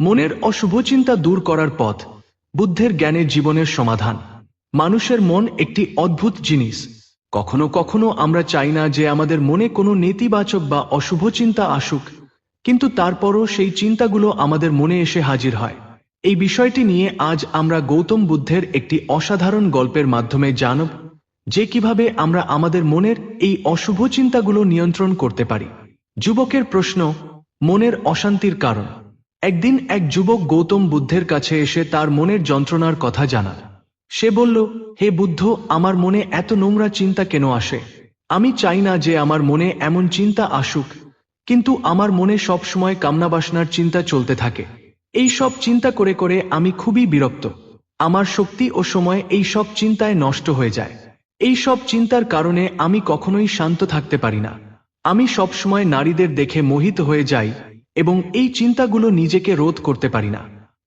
মনের অশুভ চিন্তা দূর করার পথ, বুদ্ধের জ্ঞানের জীবনের সমাধান। মানুষের মন একটি অদ্ভুত জিনিস। কখনো কখনো আমরা চাই না যে আমাদের মনে কোনো নেতিবাচক বা অশুভ চিন্তা আসুক, কিন্তু তারপরও সেই চিন্তাগুলো আমাদের মনে এসে হাজির হয়। এই বিষয়টি নিয়ে আজ আমরা গৌতম বুদ্ধের একটি অসাধারণ গল্পের মাধ্যমে জানব যে কীভাবে আমরা আমাদের মনের এই অশুভ চিন্তাগুলো নিয়ন্ত্রণ করতে পারি। যুবকের প্রশ্ন, মনের অশান্তির কারণ। একদিন এক যুবক গৌতম বুদ্ধের কাছে এসে তার মনের যন্ত্রণার কথা জানাল। সে বলল, হে বুদ্ধ, আমার মনে এত নোংরা চিন্তা কেন আসে? আমি চাই না যে আমার মনে এমন চিন্তা আসুক, কিন্তু আমার মনে সব সময় কামনাবাসনার চিন্তা চলতে থাকে। এই সব চিন্তা করে করে আমি খুবই বিরক্ত। আমার শক্তি ও সময় এই সব চিন্তায় নষ্ট হয়ে যায়। এই সব চিন্তার কারণে আমি কখনোই শান্ত থাকতে পারি না। আমি সব সময় নারীদের দেখে মোহিত হয়ে যাই এবং এই চিন্তাগুলো নিজেকে রোধ করতে পারি না।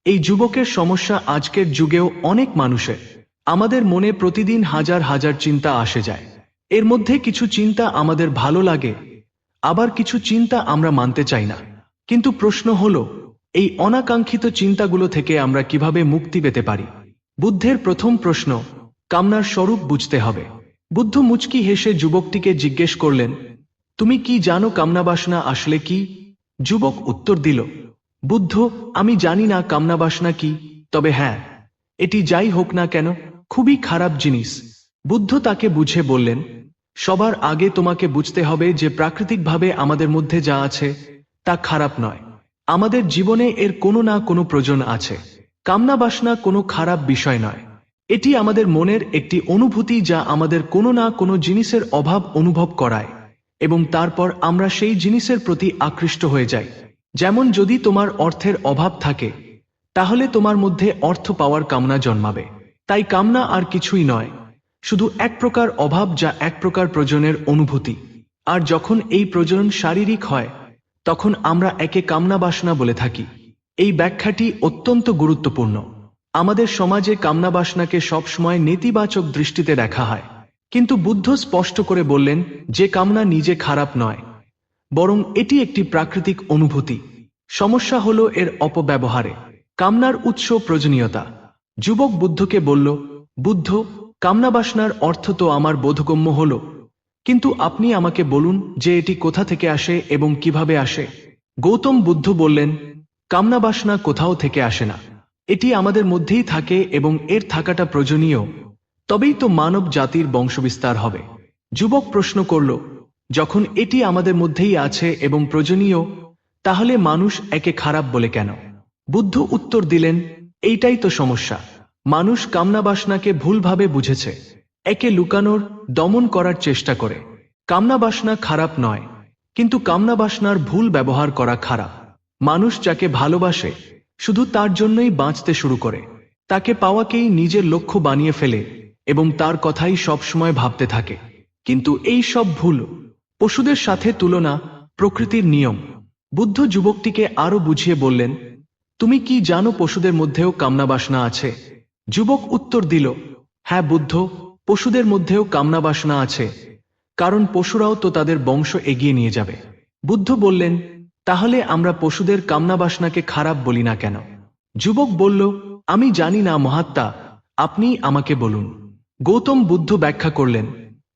এই যুবকের সমস্যা আজকের যুগেও অনেক মানুষের। আমাদের মনে প্রতিদিন হাজার হাজার চিন্তা আসে যায়। এর মধ্যে কিছু চিন্তা আমাদের ভালো লাগে, আবার কিছু চিন্তা আমরা মানতে চাই না। কিন্তু প্রশ্ন হল, এই অনাকাঙ্ক্ষিত চিন্তাগুলো থেকে আমরা কীভাবে মুক্তি পেতে পারি? বুদ্ধের প্রথম প্রশ্ন, কামনার স্বরূপ বুঝতে হবে। বুদ্ধ মুচকি হেসে যুবকটিকে জিজ্ঞেস করলেন, তুমি কি জানো কামনাবাসনা আসলে কি? যুবক উত্তর দিল, বুদ্ধ, আমি জানি না কামনাবাসনা কি তবে হ্যাঁ এটি যাই হোক না কেন, খুবই খারাপ জিনিস। বুদ্ধ তাকে বুঝে বললেন, সবার আগে তোমাকে বুঝতে হবে যে প্রাকৃতিকভাবে আমাদের মধ্যে যা আছে, তা খারাপ নয়। আমাদের জীবনে এর কোনো না কোনো প্রয়োজন আছে। কামনা বাসনা কোনো খারাপ বিষয় নয়। এটি আমাদের মনের একটি অনুভূতি যা আমাদের কোনো না কোনো জিনিসের অভাব অনুভব করায়। এবং তারপর আমরা সেই জিনিসের প্রতি আকৃষ্ট হয়ে যাই। যেমন যদি তোমার অর্থের অভাব থাকে, তাহলে তোমার মধ্যে অর্থ পাওয়ার কামনা জন্মাবে। তাই কামনা আর কিছুই নয়, শুধু এক প্রকার অভাব যা এক প্রকার প্রয়োজনের অনুভূতি। আর যখন এই প্রয়োজন শারীরিক হয়, তখন আমরা একে কামনা বাসনা বলে থাকি। এই ব্যাখ্যাটি অত্যন্ত গুরুত্বপূর্ণ। আমাদের সমাজে কামনা বাসনাকে সবসময় নেতিবাচক দৃষ্টিতে দেখা হয়। কিন্তু বুদ্ধ স্পষ্ট করে বললেন, যে কামনা নিজে খারাপ নয়, বরং এটি একটি প্রাকৃতিক অনুভূতি। সমস্যা হলো এর অপব্যবহারে। কামনার উৎস প্রয়োজনীয়তা। যুবক বুদ্ধকে বলল, বুদ্ধ কামনাবাসনার অর্থ তো আমার বোধগম্য হল, কিন্তু আপনি আমাকে বলুন যে এটি কোথা থেকে আসে এবং কীভাবে আসে। গৌতম বুদ্ধ বললেন কামনাবাসনা কোথাও থেকে আসে না। এটি আমাদের মধ্যেই থাকে এবং এর থাকাটা প্রয়োজনীয়। তবেই তো মানব জাতির বংশবিস্তার হবে। যুবক প্রশ্ন করল, যখন এটি আমাদের মধ্যেই আছে এবং প্রয়োজনীয়, তাহলে মানুষ একে খারাপ বলে কেন? বুদ্ধ উত্তর দিলেন, এইটাই তো সমস্যা। মানুষ কামনাবাসনাকে ভুলভাবে বুঝেছে। একে লুকানোর, দমন করার চেষ্টা করে। কামনাবাসনা খারাপ নয়, কিন্তু কামনাবাসনার ভুল ব্যবহার করা খারাপ। মানুষ যাকে ভালোবাসে, শুধু তার জন্যই বাঁচতে শুরু করে। তাকে পাওয়াকেই নিজের লক্ষ্য বানিয়ে ফেলে। এবং তার কথাই সবসময় ভাবতে থাকে। কিন্তু এই সব ভুল পশুদের সাথে তুলনা প্রকৃতির নিয়ম। বুদ্ধ যুবকটিকে আরও বুঝিয়ে বললেন, তুমি কি জানো পশুদের মধ্যেও কামনাবাসনা আছে? যুবক উত্তর দিল হ্যাঁ বুদ্ধ, পশুদের মধ্যেও কামনাবাসনা আছে, কারণ পশুরাও তো তাদের বংশ এগিয়ে নিয়ে যাবে। বুদ্ধ বললেন, তাহলে আমরা পশুদের কামনাবাসনাকে খারাপ বলি না কেন? যুবক বলল, আমি জানি না মহাত্মা, আপনি আমাকে বলুন। গৌতম বুদ্ধ ব্যাখ্যা করলেন,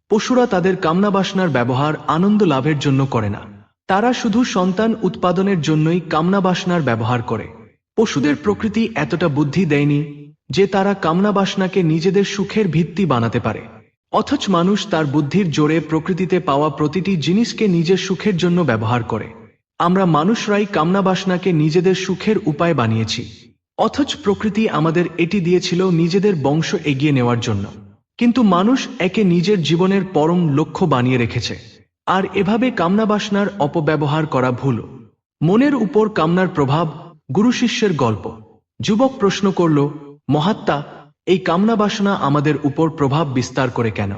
পশুরা তাদের কামনাবাসনার ব্যবহার আনন্দ লাভের জন্য করে না। তারা শুধু সন্তান উৎপাদনের জন্যই কামনাবাসনার ব্যবহার করে। পশুদের প্রকৃতি এতটা বুদ্ধি দেয়নি যে তারা কামনাবাসনাকে নিজেদের সুখের ভিত্তি বানাতে পারে। অথচ মানুষ তার বুদ্ধির জোরে প্রকৃতিতে পাওয়া প্রতিটি জিনিসকে নিজের সুখের জন্য ব্যবহার করে। আমরা মানুষরাই কামনাবাসনাকে নিজেদের সুখের উপায় বানিয়েছি। অথচ প্রকৃতি আমাদের এটি দিয়েছিল নিজেদের বংশ এগিয়ে নেওয়ার জন্য। কিন্তু মানুষ একে নিজের জীবনের পরম লক্ষ্য বানিয়ে রেখেছে। আর এভাবে কামনাবাসনার অপব্যবহার করা ভুল। মনের উপর কামনার প্রভাব গুরু শিষ্যের গল্প। যুবক প্রশ্ন করল, মহাত্মা, এই কামনাবাসনা আমাদের উপর প্রভাব বিস্তার করে কেন?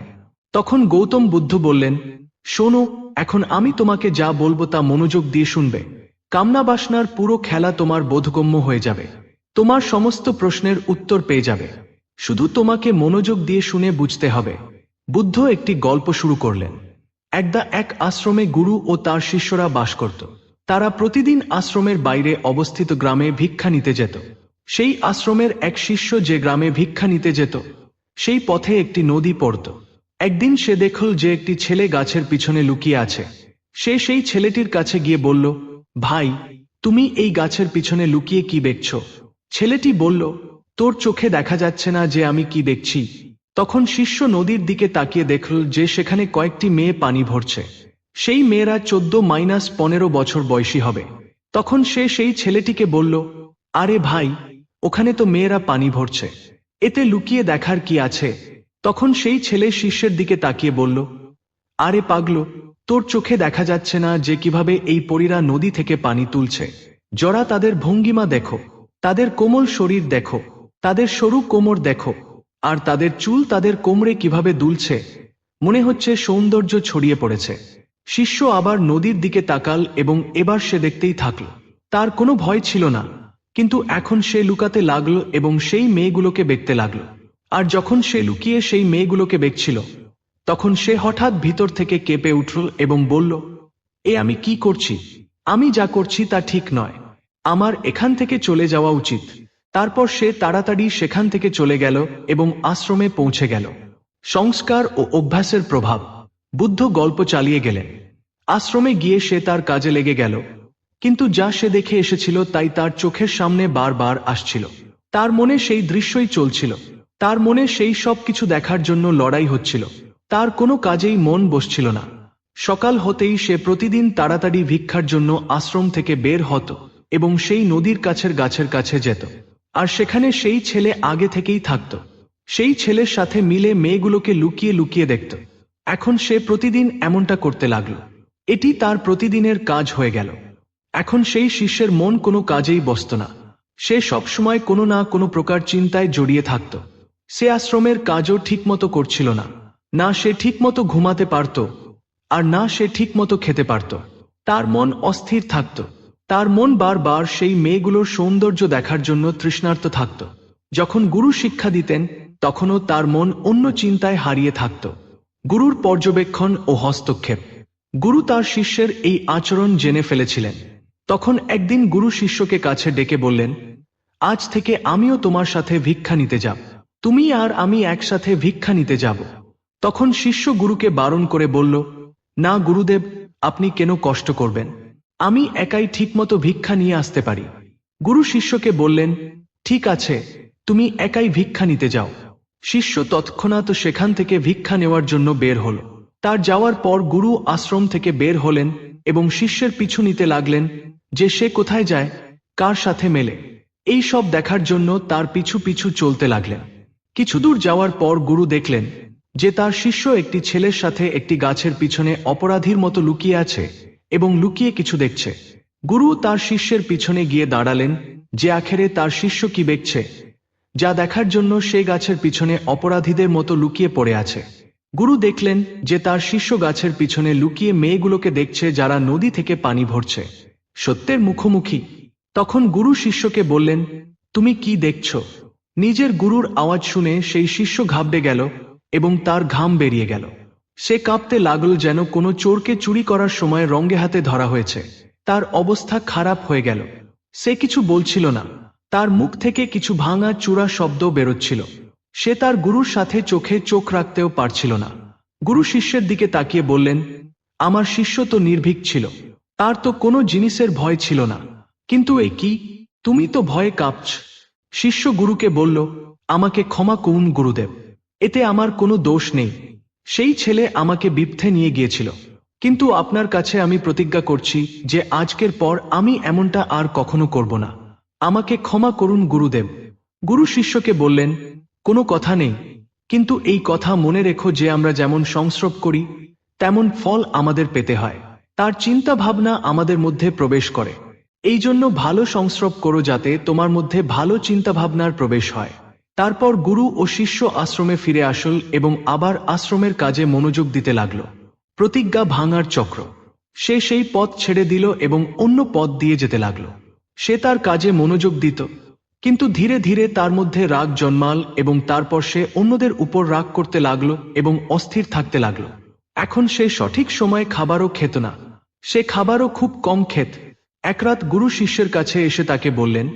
তখন গৌতম বুদ্ধ বললেন, শোনো, এখন আমি তোমাকে যা বলব তা মনোযোগ দিয়ে শুনবে। কামনাবাসনার পুরো খেলা তোমার বোধগম্য হয়ে যাবে। তোমার সমস্ত প্রশ্নের উত্তর পেয়ে যাবে। শুধু তোমাকে মনোযোগ দিয়ে শুনে বুঝতে হবে। বুদ্ধ একটি গল্প শুরু করলেন। একদা এক আশ্রমে গুরু ও তার শিষ্যরা বাস করত। তারা প্রতিদিন আশ্রমের বাইরে অবস্থিত গ্রামে ভিক্ষা নিতে যেত। সেই আশ্রমের এক শিষ্য যে গ্রামে ভিক্ষা নিতে যেত, সেই পথে একটি নদী পড়ত। একদিন সে দেখল যে একটি ছেলে গাছের পিছনে লুকিয়ে আছে। সে সেই ছেলেটির কাছে গিয়ে বলল, ভাই, তুমি এই গাছের পিছনে লুকিয়ে কি দেখছ? ছেলেটি বলল তোর চোখে দেখা যাচ্ছে না যে আমি কি দেখছি। তখন শিষ্য নদীর দিকে তাকিয়ে দেখল যে সেখানে কয়েকটি মেয়ে পানি ভরছে। সেই মেয়েরা চোদ্দ মাইনাস পনেরো বছর বয়সী হবে। তখন সে সেই ছেলেটিকে বলল, আরে ভাই, ওখানে তো মেয়েরা পানি ভরছে। এতে লুকিয়ে দেখার কি আছে? তখন সেই ছেলে শিষ্যের দিকে তাকিয়ে বলল, আরে পাগলো, তোর চোখে দেখা যাচ্ছে না যে কীভাবে এই পরীরা নদী থেকে পানি তুলছে। জরা তাদের ভঙ্গিমা দেখো, তাদের কোমল শরীর দেখো। তাদের সরু কোমর দেখো, আর তাদের চুল তাদের কোমরে কীভাবে দুলছে, মনে হচ্ছে সৌন্দর্য ছড়িয়ে পড়েছে। শিষ্য আবার নদীর দিকে তাকাল এবং এবার সে দেখতেই থাকল। তার কোনো ভয় ছিল না, কিন্তু এখন সে লুকাতে লাগল এবং সেই মেয়েগুলোকে দেখতে লাগল। আর যখন সে লুকিয়ে সেই মেয়েগুলোকে দেখছিল, তখন সে হঠাৎ ভিতর থেকে কেঁপে উঠল এবং বলল, এ আমি কি করছি? আমি যা করছি তা ঠিক নয়। আমার এখান থেকে চলে যাওয়া উচিত। তারপর সে তাড়াতাড়ি সেখান থেকে চলে গেল এবং আশ্রমে পৌঁছে গেল। সংস্কার ও অভ্যাসের প্রভাব। বুদ্ধ গল্প চালিয়ে গেলেন। আশ্রমে গিয়ে সে তার কাজে লেগে গেল। কিন্তু যা সে দেখে এসেছিল তাই তার চোখের সামনে বারবার আসছিল। তার মনে সেই দৃশ্যই চলছিল। তার মনে সেই সব কিছু দেখার জন্য লড়াই হচ্ছিল। তার কোনো কাজেই মন বসছিল না। সকাল হতেই সে প্রতিদিন তাড়াতাড়ি ভিক্ষার জন্য আশ্রম থেকে বের হতো এবং সেই নদীর কাছের গাছের কাছে যেত। আর সেখানে সেই ছেলে আগে থেকেই থাকত। সেই ছেলের সাথে মিলে মেয়েগুলোকে লুকিয়ে লুকিয়ে দেখত। এখন সে প্রতিদিন এমনটা করতে লাগল। এটি তার প্রতিদিনের কাজ হয়ে গেল। এখন সেই শিষ্যের মন কোনো কাজেই বসত না। সে সবসময় কোনো না কোনো প্রকার চিন্তায় জড়িয়ে থাকত। সে আশ্রমের কাজও ঠিকমতো করছিল না। না সে ঠিকমতো ঘুমাতে পারত, আর না সে ঠিকমতো খেতে পারত। তার মন অস্থির থাকত। তার মন বারবার সেই মেয়েগুলোর সৌন্দর্য দেখার জন্য তৃষ্ণার্ত থাকত। যখন গুরু শিক্ষা দিতেন, তখনও তার মন অন্য চিন্তায় হারিয়ে থাকত। গুরুর পর্যবেক্ষণ ও হস্তক্ষেপ। গুরু তার শিষ্যের এই আচরণ জেনে ফেলেছিলেন। তখন একদিন গুরু শিষ্যকে কাছে ডেকে বললেন, আজ থেকে আমিও তোমার সাথে ভিক্ষা নিতে যাব। তুমি আর আমি একসাথে ভিক্ষা নিতে যাব। তখন শিষ্য গুরুকে বারণ করে বলল, না গুরুদেব, আপনি কেন কষ্ট করবেন? আমি একাই ঠিকমতো ভিক্ষা নিয়ে আসতে পারি। গুরু শিষ্যকে বললেন, ঠিক আছে, তুমি একাই ভিক্ষা নিতে যাও। শিষ্য তৎক্ষণাৎ সেখান থেকে ভিক্ষা নেওয়ার জন্য বের হল। তার যাওয়ার পর গুরু আশ্রম থেকে বের হলেন এবং শিষ্যের পিছু নিতে লাগলেন যে সে কোথায় যায়, কার সাথে মেলে। এই সব দেখার জন্য তার পিছু পিছু চলতে লাগলেন। কিছু দূর যাওয়ার পর গুরু দেখলেন যে তার শিষ্য একটি ছেলের সাথে একটি গাছের পিছনে অপরাধীর মতো লুকিয়ে আছে। এবং লুকিয়ে কিছু দেখছে। গুরু তার শিষ্যের পিছনে গিয়ে দাঁড়ালেন, যে আখেরে তার শিষ্য কি দেখছে, যা দেখার জন্য সে গাছের পিছনে অপরাধীদের মতো লুকিয়ে পড়ে আছে। গুরু দেখলেন যে তার শিষ্য গাছের পিছনে লুকিয়ে মেয়েগুলোকে দেখছে যারা নদী থেকে পানি ভরছে। সত্যের মুখোমুখি। তখন গুরু শিষ্যকে বললেন, তুমি কি দেখছ? নিজের গুরুর আওয়াজ শুনে সেই শিষ্য ঘাবড়ে গেল এবং তার ঘাম বেরিয়ে গেল। সে কাঁপতে লাগল যেন কোনো চোরকে চুরি করার সময় রঙ্গে হাতে ধরা হয়েছে। তার অবস্থা খারাপ হয়ে গেল। সে কিছু বলছিল না। তার মুখ থেকে কিছু ভাঙা চূড়া শব্দ বেরোচ্ছিল। সে তার গুরুর সাথে চোখে চোখ রাখতেও পারছিল না। গুরু শিষ্যের দিকে তাকিয়ে বললেন, আমার শিষ্য তো নির্ভীক ছিল। তার তো কোনো জিনিসের ভয় ছিল না। কিন্তু এ কি? তুমি তো ভয়ে কাঁপছ। শিষ্য গুরুকে বলল, আমাকে ক্ষমা করুন গুরুদেব। এতে আমার কোনো দোষ নেই। সেই ছেলে আমাকে বিপথে নিয়ে গিয়েছিল। কিন্তু আপনার কাছে আমি প্রতিজ্ঞা করছি যে আজকের পর আমি এমনটা আর কখনো করব না। আমাকে ক্ষমা করুন গুরুদেব। গুরু শিষ্যকে বললেন, কোনো কথা নেই। কিন্তু এই কথা মনে রেখো যে আমরা যেমন সংস্রব করি, তেমন ফল আমাদের পেতে হয়। তার চিন্তা ভাবনা আমাদের মধ্যে প্রবেশ করে। এই জন্য ভালো সংস্রব করো যাতে তোমার মধ্যে ভালো চিন্তা ভাবনার প্রবেশ হয়। তারপর গুরু ও শিষ্য আশ্রমে ফিরে আসল এবং আবার আশ্রমের কাজে মনোযোগ দিতে লাগল। প্রতিজ্ঞা ভাঙার চক্র। সে সেই পথ ছেড়ে দিল এবং অন্য পথ দিয়ে যেতে লাগল। সে তার কাজে মনোযোগ দিত, কিন্তু ধীরে ধীরে তার মধ্যে রাগ জন্মাল এবং তারপর সে অন্যদের উপর রাগ করতে লাগল এবং অস্থির থাকতে লাগল। এখন সে সঠিক সময়ে খাবারও খেত না। সে খাবারও খুব কম খেত। একরাত গুরু শিষ্যের কাছে এসে তাকে বললেন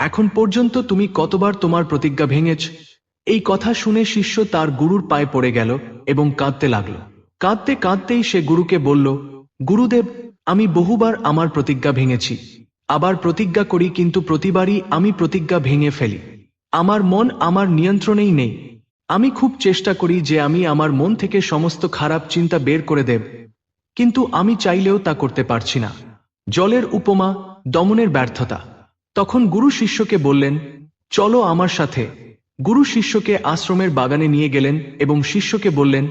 এখন পর্যন্ত তুমি কতবার তোমার প্রতিজ্ঞা ভেঙেছ? এই কথা শুনে শিষ্য তার গুরুর পায়ে পড়ে গেল এবং কাঁদতে লাগল। কাঁদতে কাঁদতেই সে গুরুকে বলল, গুরুদেব, আমি বহুবার আমার প্রতিজ্ঞা ভেঙেছি। আবার প্রতিজ্ঞা করি, কিন্তু প্রতিবারই আমি প্রতিজ্ঞা ভেঙে ফেলি। আমার মন আমার নিয়ন্ত্রণেই নেই। আমি খুব চেষ্টা করি যে আমি আমার মন থেকে সমস্ত খারাপ চিন্তা বের করে দেব। কিন্তু আমি চাইলেও তা করতে পারছি না। জলের উপমা, দমনের ব্যর্থতা। তখন গুরু শিষ্যকে বললেন, চলো আমার সাথে। গুরু শিষ্যকে আশ্রমের বাগানে নিয়ে গেলেন এবং শিষ্যকে বললেন,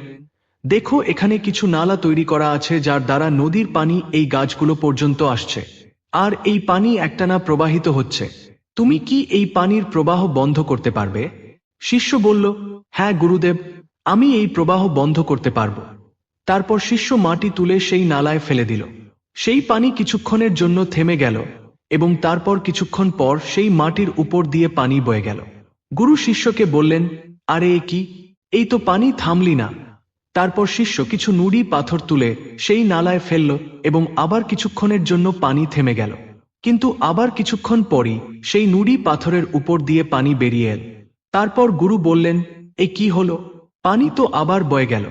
দেখো, এখানে কিছু নালা তৈরি করা আছে যার দ্বারা নদীর পানি এই গাছগুলো পর্যন্ত আসছে। আর এই পানি একটানা প্রবাহিত হচ্ছে। তুমি কি এই পানির প্রবাহ বন্ধ করতে পারবে? শিষ্য বলল হ্যাঁ গুরুদেব, আমি এই প্রবাহ বন্ধ করতে পারব। তারপর শিষ্য মাটি তুলে সেই নালায় ফেলে দিল। সেই পানি কিছুক্ষণের জন্য থেমে গেল। এবং তারপর কিছুক্ষণ পর সেই মাটির উপর দিয়ে পানি বয়ে গেল। গুরু শিষ্যকে বললেন, আরে কি? এই তো পানি থামলি না। তারপর শিষ্য কিছু নুড়ি পাথর তুলে সেই নালায় ফেলল এবং আবার কিছুক্ষণের জন্য পানি থেমে গেল। কিন্তু আবার কিছুক্ষণ পরই সেই নুড়ি পাথরের উপর দিয়ে পানি বেরিয়ে এল। তারপর গুরু বললেন, এ কি হলো? পানি তো আবার বয়ে গেল।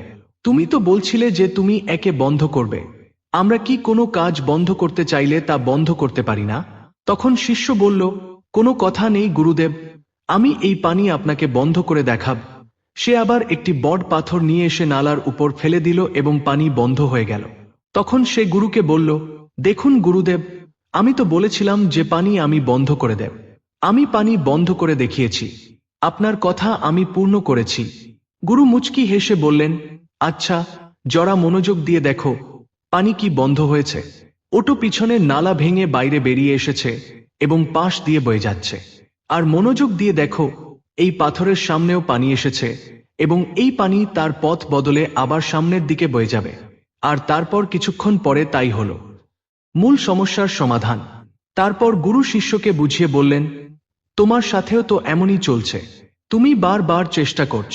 তুমি তো বলছিলে যে তুমি একে বন্ধ করবে। আমরা কি কোনো কাজ বন্ধ করতে চাইলে তা বন্ধ করতে পারি না? তখন শিষ্য বলল, কোনো কথা নেই, গুরুদেব। আমি এই পানি আপনাকে বন্ধ করে দেখাব। সে আবার একটি বড় পাথর নিয়ে এসে নালার উপর ফেলে দিল এবং পানি বন্ধ হয়ে গেল। তখন সে গুরুকে বলল, দেখুন গুরুদেব, আমি তো বলেছিলাম যে পানি আমি বন্ধ করে দেব। আমি পানি বন্ধ করে দেখিয়েছি। আপনার কথা আমি পূর্ণ করেছি। গুরু মুচকি হেসে বললেন আচ্ছা জরা মনোযোগ দিয়ে দেখো পানি কি বন্ধ হয়েছে? ওটো পিছনের নালা ভেঙে বাইরে বেরিয়ে এসেছে এবং পাশ দিয়ে বয়ে যাচ্ছে। আর মনোযোগ দিয়ে দেখো, এই পাথরের সামনেও পানি এসেছে এবং এই পানি তার পথ বদলে আবার সামনের দিকে বয়ে যাবে। আর তারপর কিছুক্ষণ পরে তাই হল। মূল সমস্যার সমাধান। তারপর গুরু শিষ্যকে বুঝিয়ে বললেন, তোমার সাথেও তো এমনই চলছে। তুমি বারবার চেষ্টা করছ,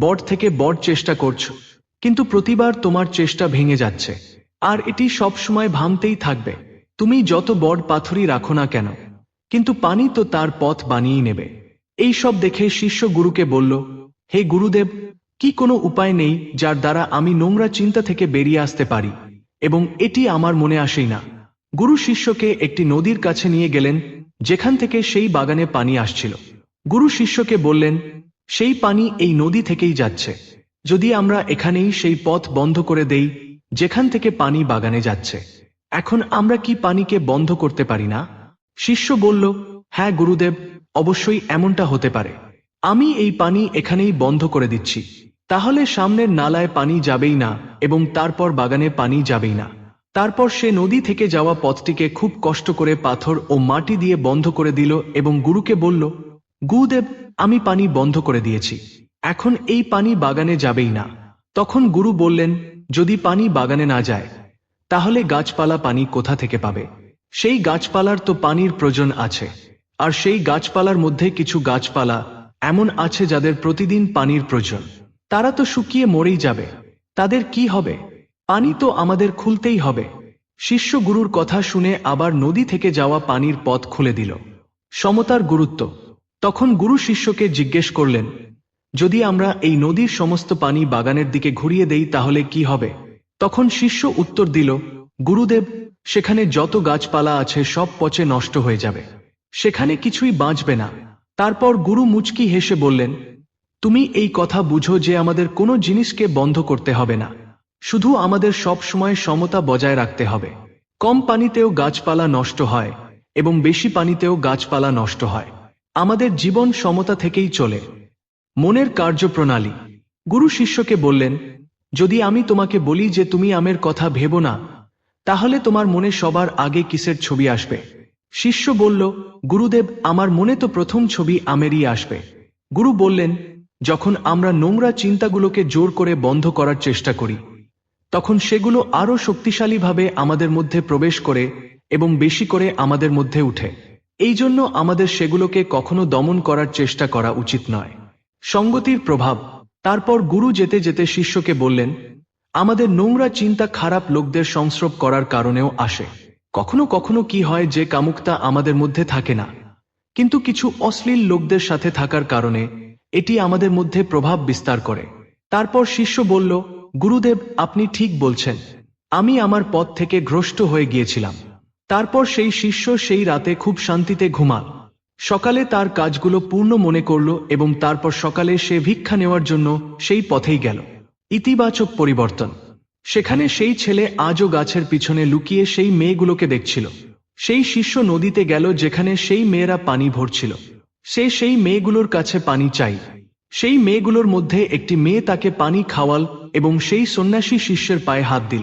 বট থেকে বট চেষ্টা করছ, কিন্তু প্রতিবার তোমার চেষ্টা ভেঙে যাচ্ছে। আর এটি সবসময় ভাঙতেই থাকবে। তুমি যত বড় পাথরই রাখো না কেন, কিন্তু পানি তো তার পথ বানিয়েই নেবে। এই সব দেখে শিষ্য গুরুকে বলল, হে গুরুদেব, কি কোনো উপায় নেই যার দ্বারা আমি নোংরা চিন্তা থেকে বেরিয়ে আসতে পারি, এবং এটি আমার মনে আসেই না গুরু শিষ্যকে একটি নদীর কাছে নিয়ে গেলেন, যেখান থেকে সেই বাগানে পানি আসছিল। গুরু শিষ্যকে বললেন, সেই পানি এই নদী থেকেই যাচ্ছে। যদি আমরা এখানেই সেই পথ বন্ধ করে দেই যেখান থেকে পানি বাগানে যাচ্ছে। এখন আমরা কি পানিকে বন্ধ করতে পারি না? শিষ্য বলল হ্যাঁ গুরুদেব, অবশ্যই এমনটা হতে পারে। আমি এই পানি এখানেই বন্ধ করে দিচ্ছি। তাহলে সামনের নালায় পানি যাবেই না এবং তারপর বাগানে পানি যাবেই না। তারপর সে নদী থেকে যাওয়া পথটিকে খুব কষ্ট করে পাথর ও মাটি দিয়ে বন্ধ করে দিল এবং গুরুকে বলল, গুরুদেব, আমি পানি বন্ধ করে দিয়েছি। এখন এই পানি বাগানে যাবেই না। তখন গুরু বললেন যদি পানি বাগানে না যায়, তাহলে গাছপালা পানি কোথা থেকে পাবে? সেই গাছপালার তো পানির প্রয়োজন আছে, আর সেই গাছপালার মধ্যে কিছু গাছপালা এমন আছে যাদের প্রতিদিন পানির প্রয়োজন। তারা তো শুকিয়ে মরেই যাবে। তাদের কি হবে? পানি তো আমাদের খুলতেই হবে। শিষ্য গুরুর কথা শুনে আবার নদী থেকে যাওয়া পানির পথ খুলে দিল। সমতার গুরুত্ব। তখন গুরু শিষ্যকে জিজ্ঞেস করলেন যদি আমরা এই নদীর সমস্ত পানি বাগানের দিকে ঘুরিয়ে দেই তাহলে কি হবে? তখন শিষ্য উত্তর দিল, গুরুদেব, সেখানে যত গাছপালা আছে সব পচে নষ্ট হয়ে যাবে। সেখানে কিছুই বাঁচবে না। তারপর গুরু মুচকি হেসে বললেন, তুমি এই কথা বুঝো যে আমাদের কোনো জিনিসকে বন্ধ করতে হবে না। শুধু আমাদের সব সময় সমতা বজায় রাখতে হবে। কম পানিতেও গাছপালা নষ্ট হয় এবং বেশি পানিতেও গাছপালা নষ্ট হয়। আমাদের জীবন সমতা থেকেই চলে। মনের কার্যপ্রণালী। গুরু শিষ্যকে বললেন, যদি আমি তোমাকে বলি যে তুমি আমের কথা ভেবো না, তাহলে তোমার মনে সবার আগে কিসের ছবি আসবে? শিষ্য বলল, গুরুদেব, আমার মনে তো প্রথম ছবি আমেরই আসবে। গুরু বললেন, যখন আমরা নোংরা চিন্তাগুলোকে জোর করে বন্ধ করার চেষ্টা করি, তখন সেগুলো আরও শক্তিশালীভাবে আমাদের মধ্যে প্রবেশ করে এবং বেশি করে আমাদের মধ্যে উঠে। এই জন্য আমাদের সেগুলোকে কখনো দমন করার চেষ্টা করা উচিত নয়। সঙ্গতির প্রভাব। তারপর গুরু যেতে যেতে শিষ্যকে বললেন, আমাদের নোংরা চিন্তা খারাপ লোকদের সংস্রব করার কারণেও আসে। কখনো কখনো কি হয় যে কামুকতা আমাদের মধ্যে থাকে না। কিন্তু কিছু অশ্লীল লোকদের সাথে থাকার কারণে এটি আমাদের মধ্যে প্রভাব বিস্তার করে। তারপর শিষ্য বলল, গুরুদেব, আপনি ঠিক বলছেন। আমি আমার পথ থেকে ভ্রষ্ট হয়ে গিয়েছিলাম। তারপর সেই শিষ্য সেই রাতে খুব শান্তিতে ঘুমাল। সকালে তার কাজগুলো পূর্ণ মনে করল এবং তারপর সকালে সে ভিক্ষা নেওয়ার জন্য সেই পথেই গেল। ইতিবাচক পরিবর্তন। সেখানে সেই ছেলে আজও গাছের পিছনে লুকিয়ে সেই মেয়েগুলোকে দেখছিল। সেই শিষ্য নদীতে গেল যেখানে সেই মেয়েরা পানি ভরছিল। সে সেই মেয়েগুলোর কাছে পানি চাই। সেই মেয়েগুলোর মধ্যে একটি মেয়ে তাকে পানি খাওয়াল এবং সেই সন্ন্যাসী শিষ্যের পায়ে হাত দিল।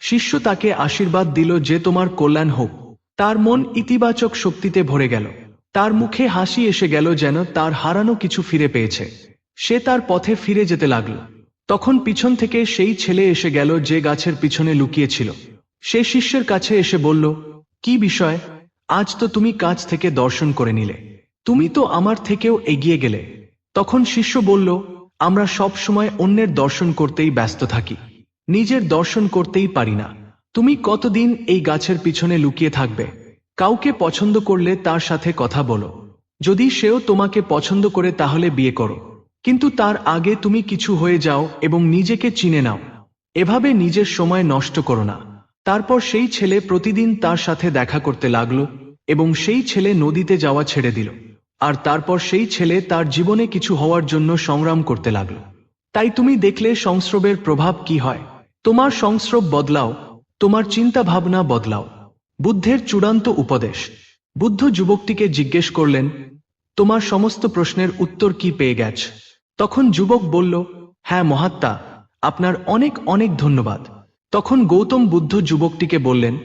শিষ্য তাকে আশীর্বাদ দিল যে তোমার কল্যাণ হোক। তার মন ইতিবাচক শক্তিতে ভরে গেল। তার মুখে হাসি এসে গেল যেন তার হারানো কিছু ফিরে পেয়েছে। সে তার পথে ফিরে যেতে লাগল। তখন পিছন থেকে সেই ছেলে এসে গেল যে গাছের পিছনে লুকিয়েছিল। সে শিষ্যের কাছে এসে বলল, কি বিষয়? আজ তো তুমি কাছ থেকে দর্শন করে নিলে। তুমি তো আমার থেকেও এগিয়ে গেলে। তখন শিষ্য বলল, আমরা সব সময় অন্যের দর্শন করতেই ব্যস্ত থাকি। নিজের দর্শন করতেই পারি না। তুমি কতদিন এই গাছের পিছনে লুকিয়ে থাকবে? কাউকে পছন্দ করলে তার সাথে কথা বলো। যদি সেও তোমাকে পছন্দ করে তাহলে বিয়ে করো। কিন্তু তার আগে তুমি কিছু হয়ে যাও এবং নিজেকে চিনে নাও। এভাবে নিজের সময় নষ্ট করো না। তারপর সেই ছেলে প্রতিদিন তার সাথে দেখা করতে লাগল এবং সেই ছেলে নদীতে যাওয়া ছেড়ে দিল। আর তারপর সেই ছেলে তার জীবনে কিছু হওয়ার জন্য সংগ্রাম করতে লাগল। তাই তুমি দেখলে সংস্রবের প্রভাব কি হয়। তোমার সংস্রব বদলাও, তোমার চিন্তা ভাবনা বদলাও। বুদ্ধের চূড়ান্ত উপদেশ। বুদ্ধ যুবকটিকে জিজ্ঞেস করলেন, তোমার সমস্ত প্রশ্নের উত্তর কি পেয়ে গেছ? তখন যুবক বলল হ্যাঁ মহাত্মা, আপনার অনেক অনেক ধন্যবাদ। তখন গৌতম বুদ্ধ যুবকটিকে বললেন,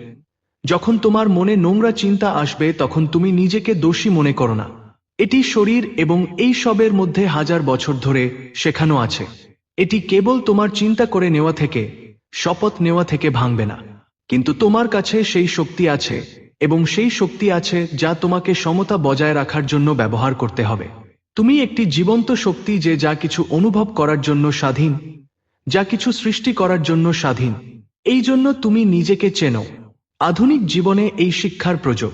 যখন তোমার মনে নোংরা চিন্তা আসবে, তখন তুমি নিজেকে দোষী মনে করো না। এটি শরীর এবং এই সবের মধ্যে হাজার বছর ধরে শেখানো আছে। এটি কেবল তোমার চিন্তা করে নেওয়া থেকে, শপথ নেওয়া থেকে ভাঙবে না। কিন্তু তোমার কাছে সেই শক্তি আছে এবং সেই শক্তি আছে যা তোমাকে সমতা বজায় রাখার জন্য ব্যবহার করতে হবে। তুমি একটি জীবন্ত শক্তি যে যা কিছু অনুভব করার জন্য স্বাধীন, যা কিছু সৃষ্টি করার জন্য স্বাধীন। এই জন্য তুমি নিজেকে চেনো। আধুনিক জীবনে এই শিক্ষার প্রযোগ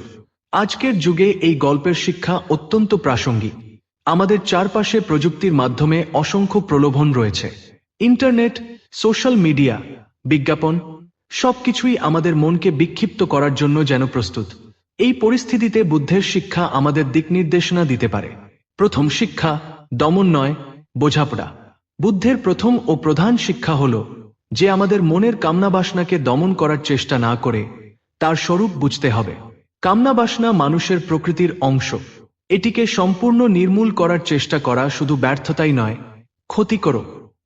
আজকের যুগে এই গল্পের শিক্ষা অত্যন্ত প্রাসঙ্গিক। আমাদের চারপাশে প্রযুক্তির মাধ্যমে অসংখ্য প্রলোভন রয়েছে। ইন্টারনেট, সোশ্যাল মিডিয়া, বিজ্ঞাপন সবকিছুই আমাদের মনকে বিক্ষিপ্ত করার জন্য যেন প্রস্তুত। এই পরিস্থিতিতে বুদ্ধের শিক্ষা আমাদের দিক নির্দেশনা দিতে পারে। প্রথম শিক্ষা, দমন নয়, বোঝাপড়া। বুদ্ধের প্রথম ও প্রধান শিক্ষা হল যে আমাদের মনের কামনাবাসনাকে দমন করার চেষ্টা না করে তার স্বরূপ বুঝতে হবে। কামনাবাসনা মানুষের প্রকৃতির অংশ। এটিকে সম্পূর্ণ নির্মূল করার চেষ্টা করা শুধু ব্যর্থতাই নয় ক্ষতিকর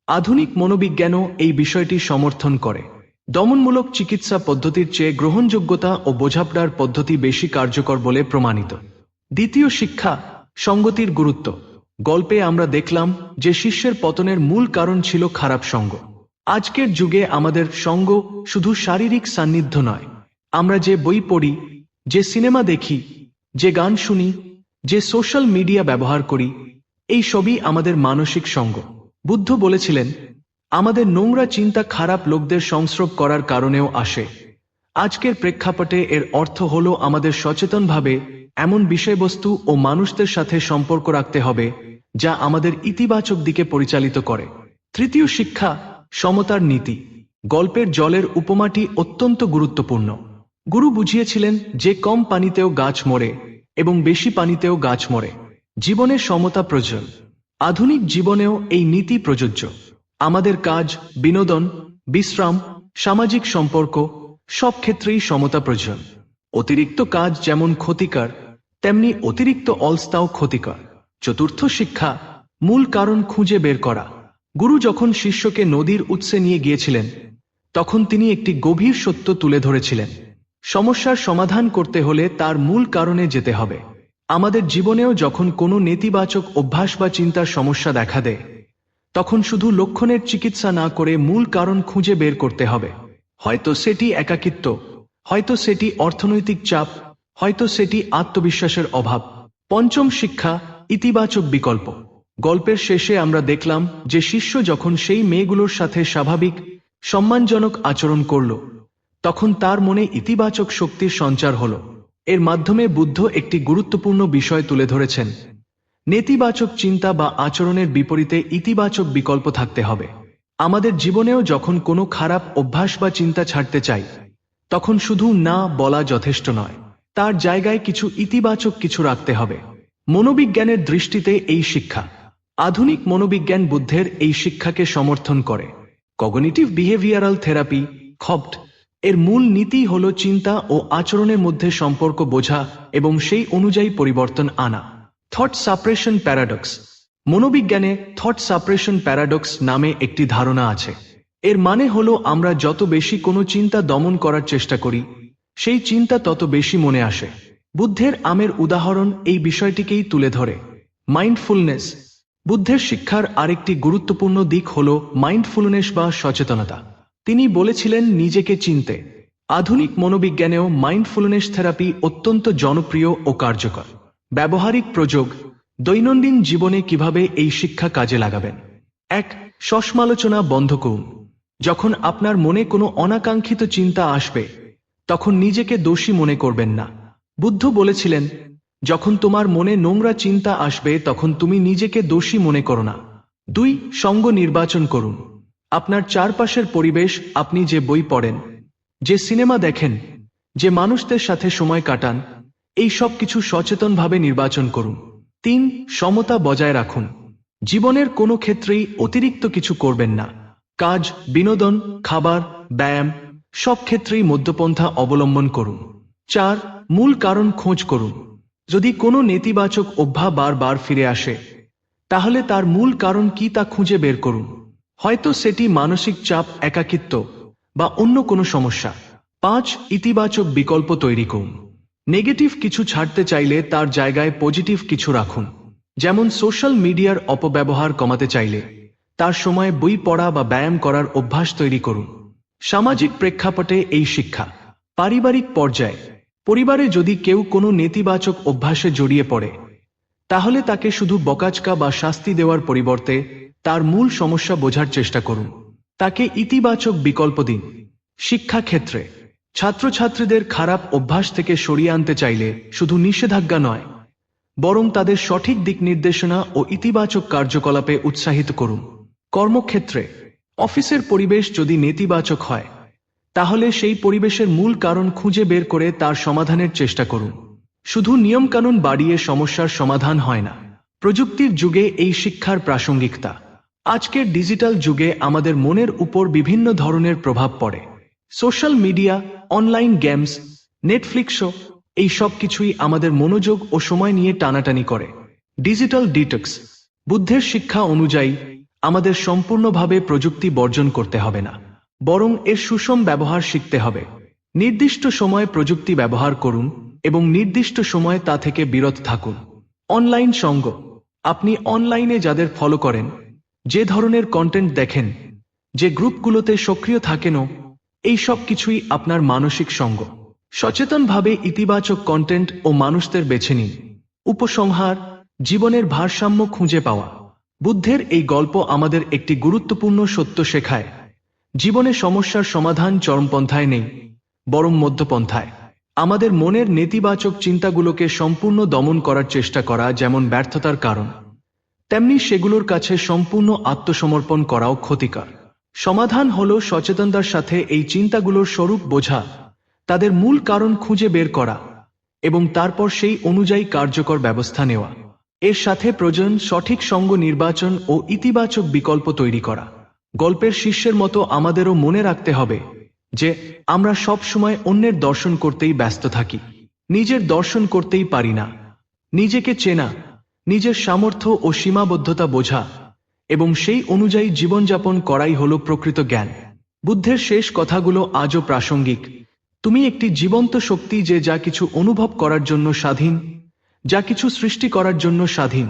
আধুনিক মনোবিজ্ঞানও এই বিষয়টি সমর্থন করে। দমনমূলক চিকিৎসা পদ্ধতির চেয়ে গ্রহণযোগ্যতা ও বোঝাপড়ার পদ্ধতি বেশি কার্যকর বলে প্রমাণিত। দ্বিতীয় শিক্ষা, সঙ্গতির গুরুত্ব। গল্পে আমরা দেখলাম যে শিষ্যের পতনের মূল কারণ ছিল খারাপ সঙ্গ। আজকের যুগে আমাদের সঙ্গ শুধু শারীরিক সান্নিধ্য নয়। আমরা যে বই পড়ি, যে সিনেমা দেখি, যে গান শুনি, যে সোশ্যাল মিডিয়া ব্যবহার করি, এই সবই আমাদের মানসিক সঙ্গ। বুদ্ধ বলেছিলেন আমাদের নোংরা চিন্তা খারাপ লোকদের সংস্রব করার কারণেও আসে। আজকের প্রেক্ষাপটে এর অর্থ হল আমাদের সচেতনভাবে এমন বিষয়বস্তু ও মানুষদের সাথে সম্পর্ক রাখতে হবে, যা আমাদের ইতিবাচক দিকে পরিচালিত করে। তৃতীয় শিক্ষা, সমতার নীতি। গল্পের জলের উপমাটি অত্যন্ত গুরুত্বপূর্ণ। গুরু বুঝিয়েছিলেন যে কম পানিতেও গাছ মরে এবং বেশি পানিতেও গাছ মরে। জীবনে সমতা প্রয়োজন। আধুনিক জীবনেও এই নীতি প্রযোজ্য। আমাদের কাজ, বিনোদন, বিশ্রাম, সামাজিক সম্পর্ক, সব ক্ষেত্রেই সমতা প্রয়োজন। অতিরিক্ত কাজ যেমন ক্ষতিকর, তেমনি অতিরিক্ত অলস্তাও ক্ষতিকর। চতুর্থ শিক্ষা, মূল কারণ খুঁজে বের করা। গুরু যখন শিষ্যকে নদীর উৎসে নিয়ে গিয়েছিলেন, তখন তিনি একটি গভীর সত্য তুলে ধরেছিলেন। সমস্যার সমাধান করতে হলে তার মূল কারণে যেতে হবে। আমাদের জীবনেও যখন কোনো নেতিবাচক অভ্যাস বা চিন্তার সমস্যা দেখা দেয় তখন শুধু লক্ষণের চিকিৎসা না করে মূল কারণ খুঁজে বের করতে হবে। হয়তো সেটি একাকিত্ব, হয়তো সেটি অর্থনৈতিক চাপ, হয়তো সেটি আত্মবিশ্বাসের অভাব। পঞ্চম শিক্ষা, ইতিবাচক বিকল্প। গল্পের শেষে আমরা দেখলাম যে শিষ্য যখন সেই মেয়েগুলোর সাথে স্বাভাবিক, সম্মানজনক আচরণ করল, তখন তার মনে ইতিবাচক শক্তির সঞ্চার হল। এর মাধ্যমে বুদ্ধ একটি গুরুত্বপূর্ণ বিষয় তুলে ধরেছেন। নেতিবাচক চিন্তা বা আচরণের বিপরীতে ইতিবাচক বিকল্প থাকতে হবে। আমাদের জীবনেও যখন কোনো খারাপ অভ্যাস বা চিন্তা ছাড়তে চাই, তখন শুধু না বলা যথেষ্ট নয়, তার জায়গায় কিছু ইতিবাচক কিছু রাখতে হবে। মনোবিজ্ঞানের দৃষ্টিতে এই শিক্ষা, আধুনিক মনোবিজ্ঞান বুদ্ধের এই শিক্ষাকে সমর্থন করে। কগনিটিভ বিহেভিয়ারাল থেরাপি খপ্ট এর মূল নীতি হল চিন্তা ও আচরণের মধ্যে সম্পর্ক বোঝা এবং সেই অনুযায়ী পরিবর্তন আনা। থট সাপ্রেশন প্যারাডক্স মনোবিজ্ঞানে থট সাপ্রেশন প্যারাডক্স নামে একটি ধারণা আছে। এর মানে হলো আমরা যত বেশি কোনো চিন্তা দমন করার চেষ্টা করি, সেই চিন্তা তত বেশি মনে আসে। বুদ্ধের আমের উদাহরণ এই বিষয়টিকেই তুলে ধরে। মাইন্ডফুলনেস বুদ্ধের শিক্ষার আরেকটি গুরুত্বপূর্ণ দিক হল মাইন্ডফুলনেস বা সচেতনতা। তিনি বলেছিলেন নিজেকে চিনতে। আধুনিক মনোবিজ্ঞানেও মাইন্ডফুলনেস থেরাপি অত্যন্ত জনপ্রিয় ও কার্যকর। ব্যবহারিক প্রযোগ দৈনন্দিন জীবনে কীভাবে এই শিক্ষা কাজে লাগাবেন? এক, সসমালোচনা বন্ধ করুন। যখন আপনার মনে কোনো অনাকাঙ্ক্ষিত চিন্তা আসবে, তখন নিজেকে দোষী মনে করবেন না। বুদ্ধ বলেছিলেন, যখন তোমার মনে নোংরা চিন্তা আসবে, তখন তুমি নিজেকে দোষী মনে করো না। দুই, সঙ্গ নির্বাচন করুন। আপনার চারপাশের পরিবেশ, আপনি যে বই পড়েন, যে সিনেমা দেখেন, যে মানুষদের সাথে সময় কাটান এই সব কিছু সচেতনভাবে নির্বাচন করুন। তিন, সমতা বজায় রাখুন। জীবনের কোনো ক্ষেত্রেই অতিরিক্ত কিছু করবেন না। কাজ, বিনোদন, খাবার, ব্যায়াম, সব ক্ষেত্রেই মধ্যপন্থা অবলম্বন করুন। চার, মূল কারণ খোঁজ করুন। যদি কোনো নেতিবাচক অভ্যা বারবার ফিরে আসে, তাহলে তার মূল কারণ কি তা খুঁজে বের করুন। হয়তো সেটি মানসিক চাপ, একাকিত্ব বা অন্য কোনো সমস্যা। পাঁচ, ইতিবাচক বিকল্প তৈরি করুন। নেগেটিভ কিছু ছাড়তে চাইলে তার জায়গায় পজিটিভ কিছু রাখুন। যেমন সোশ্যাল মিডিয়ার অপব্যবহার কমাতে চাইলে, তার সময় বই পড়া বা ব্যায়াম করার অভ্যাস তৈরি করুন। সামাজিক প্রেক্ষাপটে এই শিক্ষা। পারিবারিক পর্যায়ে, পরিবারে যদি কেউ কোনো নেতিবাচক অভ্যাসে জড়িয়ে পড়ে, তাহলে তাকে শুধু বকাচকা বা শাস্তি দেওয়ার পরিবর্তে তার মূল সমস্যা বোঝার চেষ্টা করুন। তাকে ইতিবাচক বিকল্প দিন। শিক্ষাক্ষেত্রে ছাত্রছাত্রীদের খারাপ অভ্যাস থেকে সরিয়ে আনতে চাইলে শুধু নিষেধাজ্ঞা নয়, বরং তাদের সঠিক দিক নির্দেশনা ও ইতিবাচক কার্যকলাপে উৎসাহিত করুন। কর্মক্ষেত্রে, অফিসের পরিবেশ যদি নেতিবাচক হয়, তাহলে সেই পরিবেশের মূল কারণ খুঁজে বের করে তার সমাধানের চেষ্টা করুন। শুধু নিয়মকানুন বাড়িয়ে সমস্যার সমাধান হয় না। প্রযুক্তির যুগে এই শিক্ষার প্রাসঙ্গিকতা। আজকের ডিজিটাল যুগে আমাদের মনের উপর বিভিন্ন ধরনের প্রভাব পড়ে। সোশ্যাল মিডিয়া অনলাইন গেমস নেটফ্লিক্সও এই সব কিছুই আমাদের মনোযোগ ও সময় নিয়ে টানাটানি করে। ডিজিটাল ডিটক্স বুদ্ধের শিক্ষা অনুযায়ী আমাদের সম্পূর্ণভাবে প্রযুক্তি বর্জন করতে হবে না, বরং এর সুষম ব্যবহার শিখতে হবে। নির্দিষ্ট সময়ে প্রযুক্তি ব্যবহার করুন এবং নির্দিষ্ট সময়ে তা থেকে বিরত থাকুন। অনলাইন সঙ্গ, আপনি অনলাইনে যাদের ফলো করেন, যে ধরনের কন্টেন্ট দেখেন, যে গ্রুপগুলোতে সক্রিয় থাকেনও এই সব কিছুই আপনার মানসিক সঙ্গ। সচেতনভাবে ইতিবাচক কন্টেন্ট ও মানুষদের বেছে নিন। উপসংহার, জীবনের ভারসাম্য খুঁজে পাওয়া। বুদ্ধের এই গল্প আমাদের একটি গুরুত্বপূর্ণ সত্য শেখায়। জীবনে সমস্যার সমাধান চরমপন্থায় নেই, বরং মধ্যপন্থায়। আমাদের মনের নেতিবাচক চিন্তাগুলোকে সম্পূর্ণ দমন করার চেষ্টা করা যেমন ব্যর্থতার কারণ, তেমনি সেগুলোর কাছে সম্পূর্ণ আত্মসমর্পণ করাও ক্ষতিকর। সমাধান হল সচেতনতার সাথে এই চিন্তাগুলোর স্বরূপ বোঝা, তাদের মূল কারণ খুঁজে বের করা, এবং তারপর সেই অনুযায়ী কার্যকর ব্যবস্থা নেওয়া। এর সাথে প্রয়োজন সঠিক সঙ্গ নির্বাচন ও ইতিবাচক বিকল্প তৈরি করা। গল্পের শিষ্যের মতো আমাদেরও মনে রাখতে হবে যে, আমরা সব সময় অন্যের দর্শন করতেই ব্যস্ত থাকি। নিজের দর্শন করতেই পারি না। নিজেকে চেনা, নিজের সামর্থ্য ও সীমাবদ্ধতা বোঝা এবং সেই অনুযায়ী জীবনযাপন করাই হল প্রকৃত জ্ঞান। বুদ্ধের শেষ কথাগুলো আজও প্রাসঙ্গিক। তুমি একটি জীবন্ত শক্তি যে যা কিছু অনুভব করার জন্য স্বাধীন, যা কিছু সৃষ্টি করার জন্য স্বাধীন।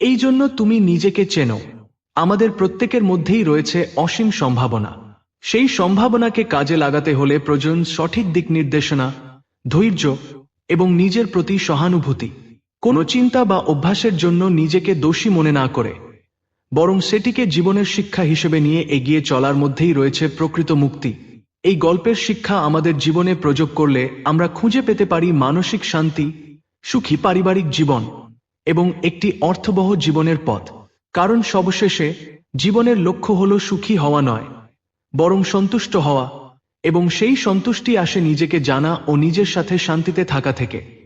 এই জন্য তুমি নিজেকে চেনো। আমাদের প্রত্যেকের মধ্যেই রয়েছে অসীম সম্ভাবনা। সেই সম্ভাবনাকে কাজে লাগাতে হলে প্রয়োজন সঠিক দিক নির্দেশনা, ধৈর্য এবং নিজের প্রতি সহানুভূতি। কোনো চিন্তা বা অভ্যাসের জন্য নিজেকে দোষী মনে না করে। বরং সেটিকে জীবনের শিক্ষা হিসেবে নিয়ে এগিয়ে চলার মধ্যেই রয়েছে প্রকৃত মুক্তি। এই গল্পের শিক্ষা আমাদের জীবনে প্রযোগ করলে আমরা খুঁজে পেতে পারি মানসিক শান্তি, সুখী পারিবারিক জীবন এবং একটি অর্থবহ জীবনের পথ। কারণ সবশেষে জীবনের লক্ষ্য হল সুখী হওয়া নয়, বরং সন্তুষ্ট হওয়া এবং সেই সন্তুষ্টি আসে নিজেকে জানা ও নিজের সাথে শান্তিতে থাকা থেকে।